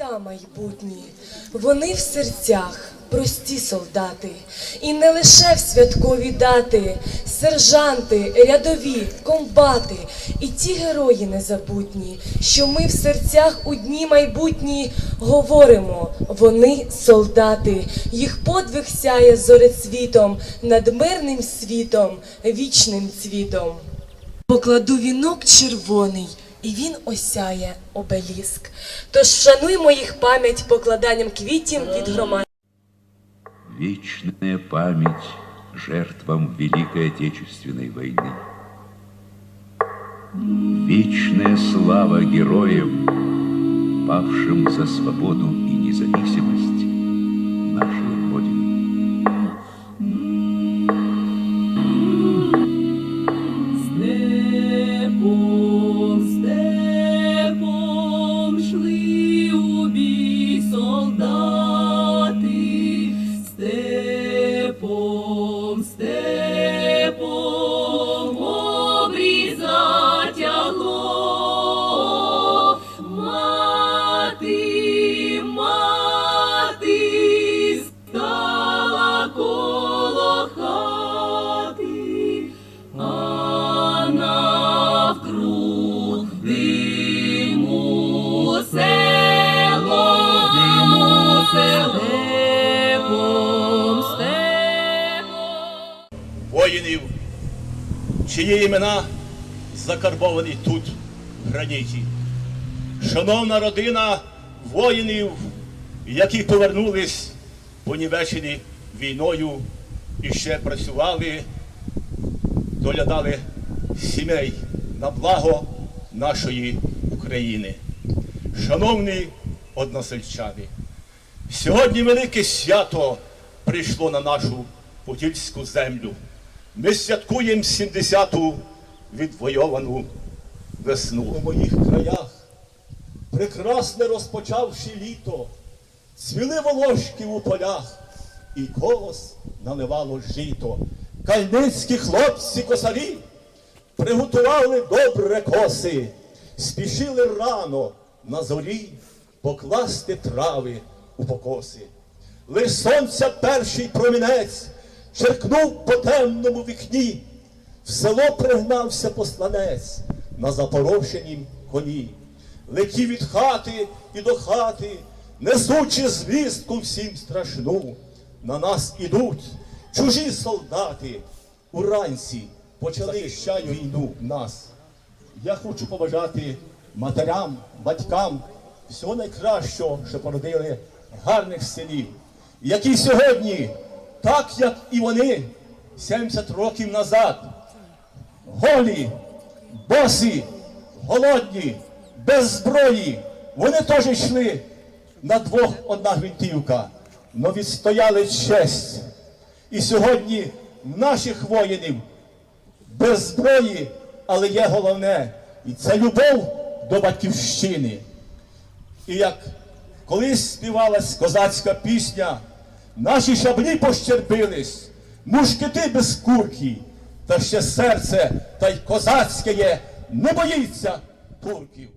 Літа майбутні, вони в серцях, прості солдати, і не лише в святкові дати, сержанти, рядові, комбати, і ті герої незабутні, що ми в серцях у дні майбутні говоримо, вони солдати, їх подвиг сяє зорецвітом над мирним світом, вічним цвітом. Покладу вінок червоний, і він осяє обеліск. Тож шануймо їх пам'ять покладанням квітів від громад. Вечная память жертвам Великой Отечественной войны. Вечная слава героям, павшим за свободу и независимость чиї імена закарбовані тут, в граніті. Шановна родина воїнів, які повернулись понівечені війною і ще працювали, доглядали сімей на благо нашої України. Шановні односельчани, Сьогодні велике свято прийшло на нашу Подільську землю. Ми святкуємо 70-ту відвойовану весну. У моїх краях, прекрасне розпочавши літо, цвіли волошки у полях, і колос наливало жито. Кальницькі хлопці косарі приготували добре коси, спішили рано на зорі покласти трави у покоси. Лиш сонця перший промінець черкнув по темному вікні, в село пригнався посланець на запорошенім коні. Летів від хати і до хати, несучи звістку всім страшну. На нас ідуть чужі солдати, уранці почали захищають війну нас. Я хочу побажати матерям, батькам всього найкращого, що породили гарних синів, які сьогодні, так як і вони, 70 років назад, голі, босі, голодні, без зброї, вони теж йшли на двох одна гвинтівка, но відстояли честь. І сьогодні наших воїнів без зброї, але є головне, і це любов до батьківщини. І як колись співалась козацька пісня, наші шаблі пощербились, мушкети без курки, та ще серце та й козацьке є, не боїться турків.